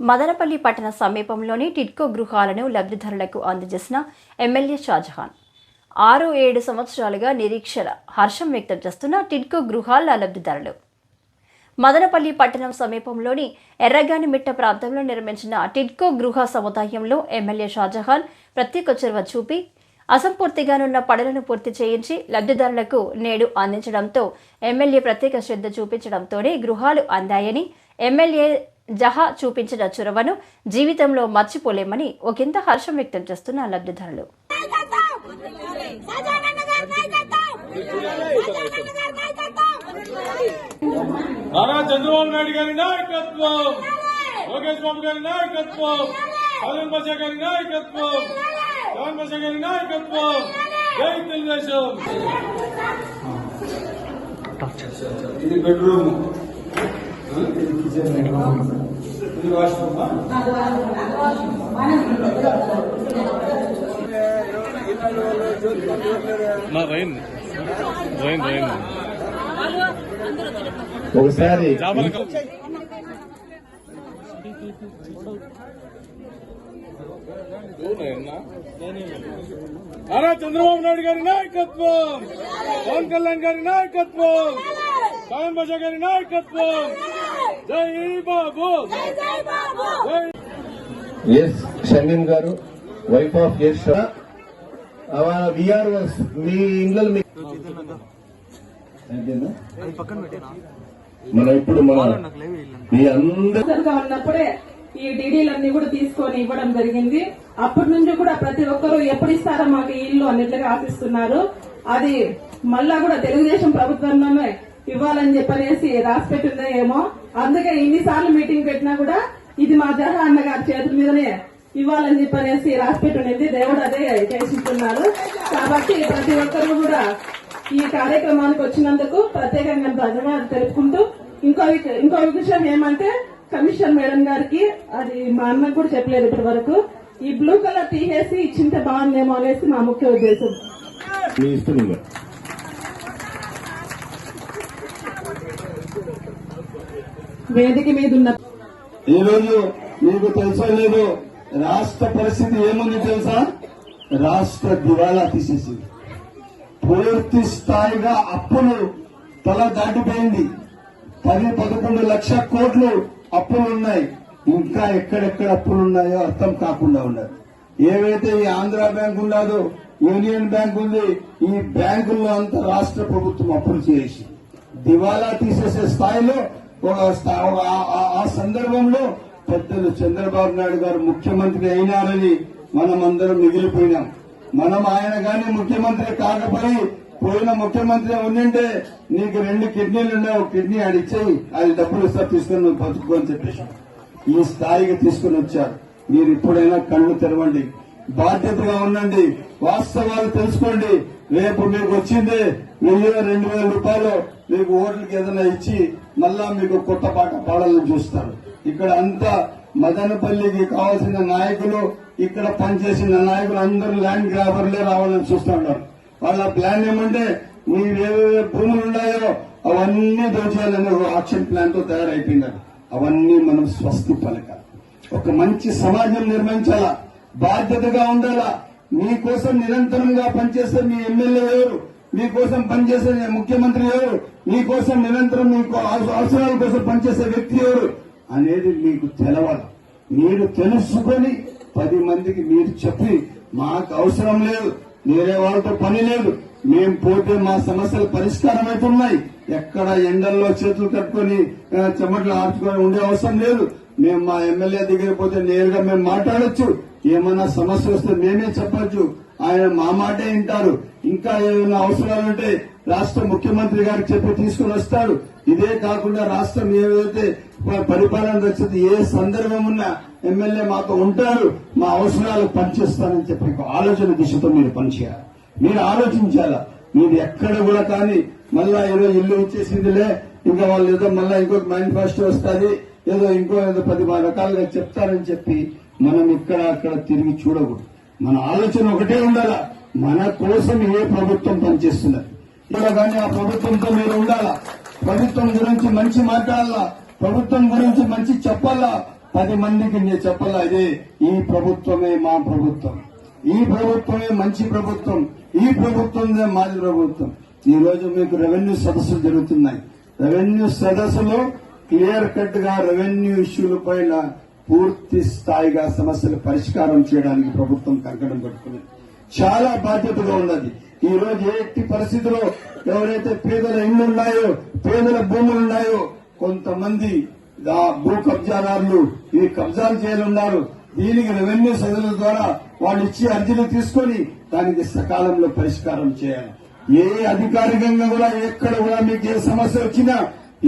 మదనపల్లి పట్టణ సమీపంలోని టిడ్కో గృహాలను లబ్ధిదారులకు అందజేసిన ఎమ్మెల్యే షాజహాన్. ఆరు ఏడు సంవత్సరాలుగా నిరీక్షల హర్షం వ్యక్తం చేస్తున్న టిడ్కో గృహాల లబ్ధిదారులు మదనపల్లి పట్టణం సమీపంలోని ఎర్రగానిమిట్ట ప్రాంతంలో నిర్మించిన టిడ్కో గృహ సముదాయంలో ఎమ్మెల్యే షాజహాన్ ప్రత్యేక చొరవ చూపి అసంపూర్తిగానున్న పనులను పూర్తి చేయించి లబ్ధిదారులకు నేడు అందించడంతో ఎమ్మెల్యే ప్రత్యేక శ్రద్ధ చూపించడంతోనే గృహాలు అందాయని ఎమ్మెల్యే జహా చూపించిన చొరవను జీవితంలో మర్చిపోలేమని ఒకంత హర్షం వ్యక్తం చేస్తున్న లబ్ధిదారులు. నారా చంద్రబాబు నాయుడు గారి నాయకత్వం. లోకేష్ బాబు గారి నాయకత్వం. బసా గారి నాయకత్వం. బసా గారి నాయకత్వం. జై తెలుగుదేశం. ఇది బెడ్రూమ్. ఒకసారి నారా చంద్రబాబు నాయుడు గారి నాయకత్వం. పవన్ కళ్యాణ్ గారి నాయకత్వం. పవన్ బసా గారి నాయకత్వం. ఎస్ షమీన్ గారు వైఫ్ ఆఫ్ ఎస్ విఆర్ఓస్ మీ అంతేనా? మనం ఇప్పుడు మన మీ ఉన్నప్పుడే ఈ డీడీలన్నీ కూడా తీసుకొని ఇవ్వడం జరిగింది. అప్పటి నుంచి కూడా ప్రతి ఒక్కరూ ఎప్పుడు ఇస్తారో మాకు ఈ ఇల్లు అన్నట్లుగా ఆశిస్తున్నారు. అది మళ్ళా కూడా తెలుగుదేశం ప్రభుత్వంలోనే ఇవ్వాలని చెప్పనేసి రాసి పెట్టిందో ఏమో. అందుకే ఇన్నిసార్లు మీటింగ్ పెట్టినా కూడా ఇది మా జహ అన్నగారి చేతుల మీదనే ఇవ్వాలని చెప్పనేసి రాసి పెట్టుండేది దేవుడు అదే చేసిస్తున్నారు కాబట్టి ప్రతి ఒక్కరు కూడా ఈ కార్యక్రమానికి వచ్చినందుకు ప్రత్యేకంగా ధన్యవాదాలు తెలుపుకుంటూ ఇంకో ఇంకో విషయం ఏమంటే కమిషనర్ మేడం గారికి అది మా అన్నకు కూడా చెప్పలేదు ఇప్పటి వరకు. ఈ బ్లూ కలర్ తీసేసి ఇచ్చింటే బాగుందేమో అనేసి మా ముఖ్య ఉద్దేశం మీ ఇస్తున్నారు వేదిక మీద ఉన్న ఈరోజు రోజు మీకు తెలుసో లేదు? రాష్ట్ర పరిస్థితి ఏముంది తెలుసా? రాష్ట్ర దివాలా తీసేసింది. పూర్తి స్థాయిగా అప్పులు తల దాటిపోయింది. పది పదకొండు లక్షల కోట్లు అప్పులు ఉన్నాయి. ఇంకా ఎక్కడెక్కడ అప్పులు ఉన్నాయో అర్థం కాకుండా ఉన్నారు ఏవైతే ఈ ఆంధ్ర బ్యాంక్ ఉన్నదో యూనియన్ బ్యాంక్ ఉంది ఈ బ్యాంకుల్లో అంతా రాష్ట్ర ప్రభుత్వం అప్పులు చేసి. దివాలా తీసేసే స్థాయిలో ఆ- ఆ- సందర్భంలో పెద్దలు చంద్రబాబు నాయుడు గారు ముఖ్యమంత్రి అయినారని మనం అందరం మిగిలిపోయినాం. మనం ఆయన గాని ముఖ్యమంత్రి కాకపోయి పోయిన ముఖ్యమంత్రి ఉండింటే నీకు రెండు కిడ్నీలు ఉన్నాయి ఒక కిడ్నీ ఆడిచ్చేయి అది డబ్బులు ఇస్తా తీసుకుని నువ్వు బతుకు అని చెప్పేసి ఈ స్థాయికి తీసుకుని వచ్చారు. మీరు ఇప్పుడైనా కళ్ళు తెరవండి. బాధ్యతగా ఉండండి. వాస్తవాలు తెలుసుకోండి. రేపు మీకు వచ్చింది వెయ్యి రెండు వేల రూపాయలు. మీకు ఓట్లకి ఏదైనా ఇచ్చి మళ్ళా మీకు కొత్త పాట పాడాలని చూస్తారు. ఇక్కడ అంతా మదనపల్లికి కావాల్సిన నాయకులు ఇక్కడ పనిచేసిన నాయకులు అందరూ ల్యాండ్ గ్రాబర్లే రావాలని చూస్తున్నారు వాళ్ళ ప్లాన్ ఏమంటే మీరు భూములు ఉన్నాయో అవన్నీ దోచేయాలనే ఒక యాక్షన్ ప్లాన్తో తయారైపోయినారు అవన్నీ మనం స్వస్తి పలకాలి ఒక మంచి సమాజం నిర్మించాలా? బాధ్యతగా ఉండాలా? మీకోసం నిరంతరంగా పనిచేస్తే మీ ఎమ్మెల్యే ఎవరు? మీకోసం పనిచేసే ముఖ్యమంత్రి ఎవరు? మీకోసం నిరంతరం మీకు అవసరాల కోసం పనిచేసే వ్యక్తి ఎవరు? అనేది మీకు తెలవాలి. మీరు తెలుసుకొని పది మందికి మీరు చెప్పి మాకు అవసరం లేదు వేరే వాళ్ళతో పని లేదు మేము పోతే మా సమస్యలు పరిష్కారం అవుతున్నాయి. ఎక్కడ ఎండల్లో చేతులు కట్టుకొని చెమట్లు చెమటలు ఆర్చుకొని ఉండే అవసరం లేదు. మేము మా ఎమ్మెల్యే దగ్గర పోతే నేరుగా మేము మాట్లాడొచ్చు. ఏమైనా సమస్య వస్తే మేమే చెప్పచ్చు. ఆయన మా మాటే వింటారు. ఇంకా ఏమైనా అవసరాలుంటే రాష్ట్ర ముఖ్యమంత్రి గారికి చెప్పి తీసుకుని వస్తాడు. ఇదే కాకుండా రాష్ట్రం ఏదైతే పరిపాలన వచ్చింది ఏ సందర్భం ఉన్నా ఎమ్మెల్యే మాతో ఉంటారు. మా అవసరాలు పనిచేస్తారని చెప్పి ఆలోచన దిశతో మీరు పనిచేయాలి. మీరు ఆలోచించాలా? మీరు ఎక్కడ కూడా కానీ మళ్ళా ఏదో ఇల్లు ఇచ్చేసిందిలే ఇంకా వాళ్ళు ఏదో మళ్ళా ఇంకొక మేనిఫెస్టో వస్తుంది ఏదో ఇంకో ఏదో పది రకాలుగా చెప్తారని చెప్పి మనం ఇక్కడ అక్కడ తిరిగి చూడకూడదు. మన ఆలోచన ఒకటే ఉండాలా? మన కోసం ఏ ప్రభుత్వం పనిచేస్తున్నది? ఇలా కానీ ఆ ప్రభుత్వంతో మీరు ఉండాలా? ప్రభుత్వం గురించి మంచి మాట్లాడాలా? ప్రభుత్వం గురించి మంచి చెప్పాలా? పది మందికి నేను చెప్పాలా? ఇదే ఈ ప్రభుత్వమే మా ప్రభుత్వం. ఈ ప్రభుత్వమే మంచి ప్రభుత్వం. ఈ ప్రభుత్వమే మాది ప్రభుత్వం. ఈ రోజు మీకు రెవెన్యూ సదస్సులు జరుగుతున్నాయి. రెవెన్యూ సదస్సులో క్లియర్ కట్గా రెవెన్యూ ఇష్యూల పైన పూర్తి స్థాయిగా సమస్యలు పరిష్కారం చేయడానికి ప్రభుత్వం కంకణం కట్టుకుంది. చాలా బాధ్యతగా ఉన్నది. ఈ రోజు ఎట్టి పరిస్థితిలో ఎవరైతే పేదల ఇళ్ళు ఉన్నాయో పేదల భూములు ఉన్నాయో కొంతమంది భూ కబ్జాదారులు ఈ కబ్జాలు చేయనున్నారు దీనికి రెవెన్యూ సదుల ద్వారా వాళ్ళు ఇచ్చే అర్జీలు తీసుకొని దానికి సకాలంలో పరిష్కారం చేయాలి. ఏ అధికారికంగా కూడా ఎక్కడ కూడా మీకు ఏ సమస్య వచ్చినా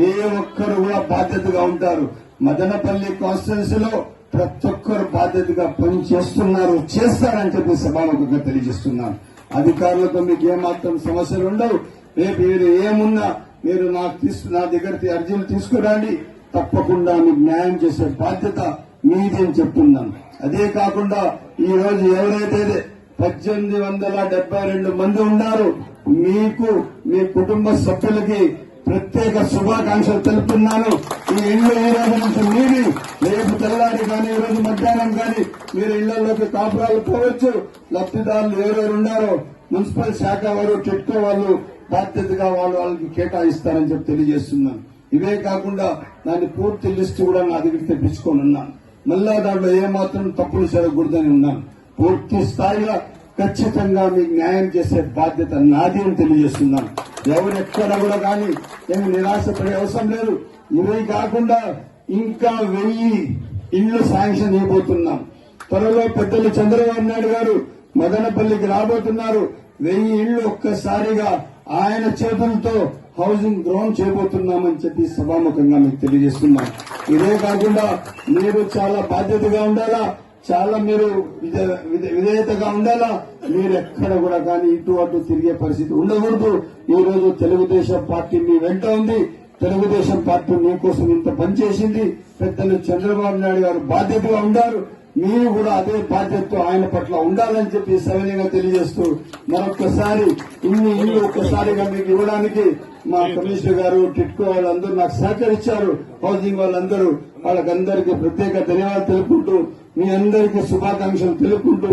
ఏ ఒక్కరు కూడా బాధ్యతగా ఉంటారు. మదనపల్లి కాన్స్టిట్యున్సీలో ప్రతి ఒక్కరు బాధ్యతగా పని చేస్తున్నారు చేస్తారని చెప్పి సభాముఖంగా తెలియజేస్తున్నాను. అధికారులతో మీకు ఏమాత్రం సమస్యలు ఉండవు. రేపు మీరు ఏమున్నా మీరు నాకు తీసుకు నా దగ్గర అర్జీలు తీసుకురండి. తప్పకుండా మీకు న్యాయం చేసే బాధ్యత మీది అని చెప్తున్నాను. అదే కాకుండా ఈ రోజు ఎవరైతే పద్దెనిమిది వందల డెబ్బై రెండు మంది ఉన్నారు మీకు మీ కుటుంబ సభ్యులకి ప్రత్యేక శుభాకాంక్షలు తెలుపుతున్నాను. ఈ ఇళ్ళు ఈ రోజు నుంచి మీది. రేపు తెల్లారి కానీ ఈ రోజు మధ్యాహ్నం కానీ మీరు ఇళ్ళలోకి కాపురాలు పోవచ్చు. లబ్ధిదారులు ఎవరెవరు ఉన్నారో మున్సిపల్ శాఖ వారు టిట్కో వాళ్ళు బాధ్యతగా వాళ్ళు వాళ్ళకి కేటాయిస్తారని చెప్పి తెలియజేస్తున్నాను. ఇవే కాకుండా దాని పూర్తి లిస్టు కూడా నా దగ్గర తెప్పించుకొని ఉన్నాను. మళ్ళా దాంట్లో ఏమాత్రం తప్పులు జరగకూడదని ఉన్నాను. పూర్తి స్థాయిలో ఖచ్చితంగా మీకు న్యాయం చేసే బాధ్యత నాది అని తెలియజేస్తున్నాను. ఎవరు ఎక్కడ కూడా కానీ నేను నిరాశపడే అవసరం లేదు. ఇవే కాకుండా ఇంకా వెయ్యి ఇళ్ళు శాంక్షన్ చేయబోతున్నాం. త్వరలో పెద్దలు చంద్రబాబు నాయుడు గారు మదనపల్లికి రాబోతున్నారు. వెయ్యి ఇళ్ళు ఒక్కసారిగా ఆయన చేతులతో హౌసింగ్ గ్రౌండ్ చేయబోతున్నామని చెప్పి సభాముఖంగా మీకు తెలియజేస్తున్నాం. ఇదే కాకుండా మీరు చాలా బాధ్యతగా ఉండాలా? చాలా మీరు విధే- విధేయతగా ఉండాలా? మీరు ఎక్కడ కూడా కానీ ఇటు అటు తిరిగే పరిస్థితి ఉండకూడదు. ఈ రోజు తెలుగుదేశం పార్టీ మీ వెంట ఉంది. తెలుగుదేశం పార్టీ మీకోసం ఇంత పనిచేసింది. పెద్దలు చంద్రబాబు నాయుడు గారు బాధ్యతగా ఉండారు. మీరు కూడా అదే బాధ్యతతో ఆయన పట్ల ఉండాలని చెప్పి సవినయంగా తెలియజేస్తూ మరొక్కసారి ఇన్ని ఇల్లు ఒక్కసారిగా మీకు ఇవ్వడానికి మా కమిషనర్ గారు టిట్కో వాళ్ళందరూ నాకు సహకరించారు. హౌసింగ్ వాళ్ళందరూ వాళ్ళకందరికీ ప్రత్యేక ధన్యవాదాలు తెలుపుకుంటూ మీ అందరికీ శుభాకాంక్షలు తెలుపుకుంటూ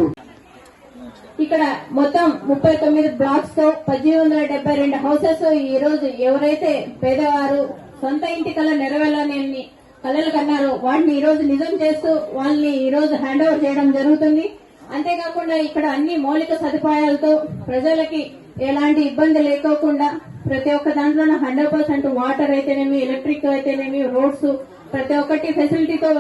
ఇక్కడ మొత్తం ముప్పై తొమ్మిది బ్లాక్స్తో పద్దెనిమిది వందల డెబ్బై రెండు హౌసెస్ ఈ రోజు ఎవరైతే పేదవారు సొంత ఇంటి కళ నెరవేరాలని కళలు కన్నారో వాటిని ఈ రోజు నిజం చేస్తూ వాళ్ళని ఈ రోజు హ్యాండ్ ఓవర్ చేయడం జరుగుతుంది. అంతేకాకుండా ఇక్కడ అన్ని మౌలిక సదుపాయాలతో ప్రజలకి ఎలాంటి ఇబ్బంది లేకోకుండా ప్రతి ఒక్క దాంట్లోనూ హండ్రెడ్ పర్సెంట్ వాటర్ అయితేనేమి ఎలక్ట్రిక్ అయితేనేమి రోడ్స్ ప్రతి ఒక్కటి ఫెసిలిటీతో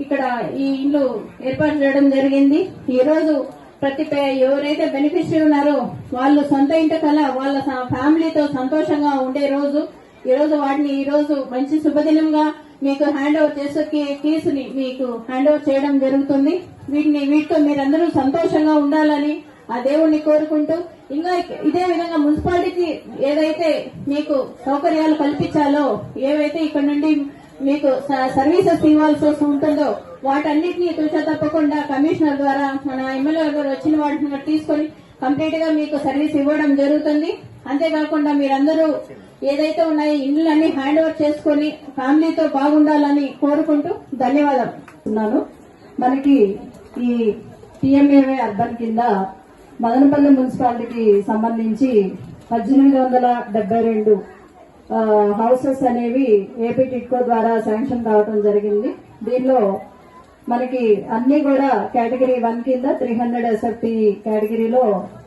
ఇక్కడ ఈ ఇల్లు ఏర్పాటు చేయడం జరిగింది. ఈ రోజు ప్రతి పే- ఎవరైతే బెనిఫిషరీ ఉన్నారో వాళ్ళు సొంత ఇంటి కల వాళ్ళ ఫ్యామిలీతో సంతోషంగా ఉండే రోజు. ఈ రోజు వాటిని ఈ రోజు మంచి శుభదినంగా మీకు హ్యాండ్ ఓవర్ చేసే కేసుని మీకు హ్యాండ్ ఓవర్ చేయడం జరుగుతుంది. వీటిని వీటితో మీరందరూ సంతోషంగా ఉండాలని ఆ దేవుణ్ణి కోరుకుంటూ ఇంకా ఇదే విధంగా మున్సిపాలిటీకి ఏదైతే మీకు సౌకర్యాలు కల్పించాలో ఏవైతే ఇక్కడ నుండి మీకు స- సర్వీసెస్ ఇవ్వాల్సి వస్తూ ఉంటుందో వాటన్నిటిని తుచ తప్పకుండా కమిషనర్ ద్వారా మన ఎమ్మెల్యే గారు వచ్చిన వాటిని తీసుకొని కంప్లీట్గా మీకు సర్వీస్ ఇవ్వడం జరుగుతుంది. అంతేకాకుండా మీరందరూ ఏదైతే ఉన్నాయో ఇండ్లన్నీ హ్యాండ్ ఓవర్ చేసుకొని ఫ్యామిలీతో బాగుండాలని కోరుకుంటూ ధన్యవాదాలు ఉన్నాను మనకి ఈ టీఎంఏవై అర్బన్ కింద మదనపల్లి మున్సిపాలిటీకి సంబంధించి పద్దెనిమిది వందల డెబ్బై రెండు హౌసెస్ అనేవి ఏపీ టిట్కో ద్వారా శాంక్షన్ కావడం జరిగింది. దీనిలో మనకి అన్ని కూడా కేటగిరీ వన్ కింద త్రీ హండ్రెడ్ ఎస్ఎఫ్టీ కేటగిరీలో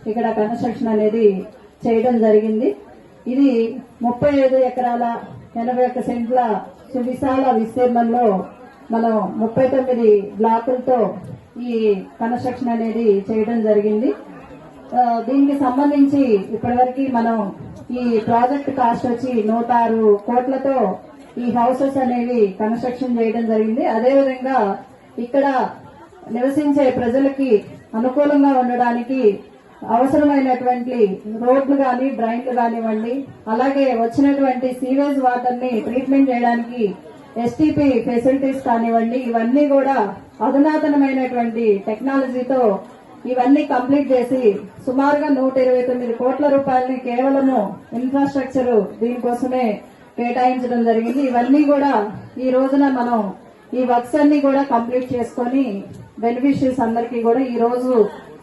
ఇక్కడ కన్స్ట్రక్షన్ అనేది చేయడం జరిగింది. ఇది ముప్పై ఐదు ఎకరాల ఎనభై ఒక్క సెంట్ల సువిశాల విస్తీర్ణంలో మనం ముప్పై తొమ్మిది బ్లాకులతో ఈ కన్స్ట్రక్షన్ అనేది చేయడం జరిగింది. దీనికి సంబంధించి ఇప్పటివరకు మనం ఈ ప్రాజెక్ట్ కాస్ట్ వచ్చి నూట ఆరు కోట్లతో ఈ హౌసెస్ అనేవి కన్స్ట్రక్షన్ చేయడం జరిగింది. అదేవిధంగా ఇక్కడ నివసించే ప్రజలకి అనుకూలంగా ఉండడానికి అవసరమైనటువంటి రోడ్లు కానీ డ్రైన్లు కానివ్వండి అలాగే వచ్చినటువంటి సీవేజ్ వాటర్ని ట్రీట్మెంట్ చేయడానికి ఎస్టీపీ ఫెసిలిటీస్ కానివ్వండి ఇవన్నీ కూడా అధునాతనమైనటువంటి టెక్నాలజీతో ఇవన్నీ కంప్లీట్ చేసి సుమారుగా నూట ఇరవై తొమ్మిది కోట్ల రూపాయలని కేవలము ఇన్ఫ్రాస్ట్రక్చర్ దీనికోసమే కేటాయించడం జరిగింది. ఇవన్నీ కూడా ఈ రోజున మనం ఈ వర్క్స్ అన్ని కూడా కంప్లీట్ చేసుకొని బెనిఫిషరీస్ అందరికీ కూడా ఈ రోజు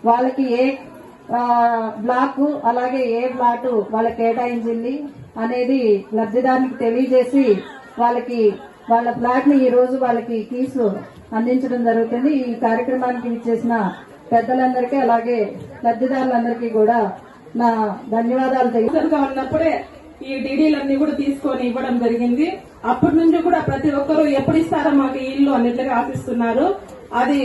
వాళ్ళకి ఏ బ్లాక్ అలాగే ఏ ప్లాట్ వాళ్ళకి కేటాయించింది అనేది లబ్ధిదారునికి తెలియజేసి వాళ్ళకి వాళ్ళ ఫ్లాట్ని ఈ రోజు వాళ్ళకి కీసు అందించడం జరుగుతుంది. ఈ కార్యక్రమానికి ఇచ్చేసిన పెద్దలందరికీ అలాగే లబ్ధిదారులందరికీ కూడా నా ధన్యవాదాలు తెలియ ఉన్నప్పుడే ఈ డీడీలన్నీ కూడా తీసుకొని ఇవ్వడం జరిగింది. అప్పటి నుంచి కూడా ప్రతి ఒక్కరూ ఎప్పుడు ఇస్తారో మాకు ఇల్లు అన్నట్లుగా ఆశిస్తున్నారు. అది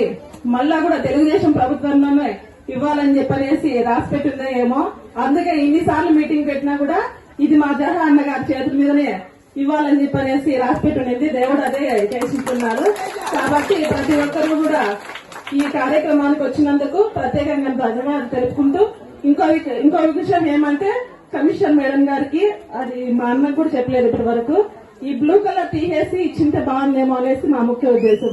మళ్ళా కూడా తెలుగుదేశం ప్రభుత్వంలోనే ఇవ్వాలని చెప్పనేసి రాసి పెట్టిందో ఏమో. అందుకే ఇన్నిసార్లు మీటింగ్ పెట్టినా కూడా ఇది మా జహా అన్నగారి చేతుల మీదనే ఇవ్వాలని చెప్పనేసి రాసి ఉండేది దేవుడు అదే చేసిస్తున్నారు కాబట్టి ప్రతి ఒక్కరు కూడా ఈ కార్యక్రమానికి వచ్చినందుకు ప్రత్యేకంగా ధన్యవాదాలు తెలుపుకుంటూ ఇంకో ఇంకో విషయం ఏమంటే కమిషన్ మేడం గారికి అది మా అన్నకు కూడా చెప్పలేదు ఇప్పటి వరకు ఈ బ్లూ కలర్ తీసేసి ఇచ్చింటే బాగుందేమో అనేసి మా ముఖ్య ఉద్దేశం.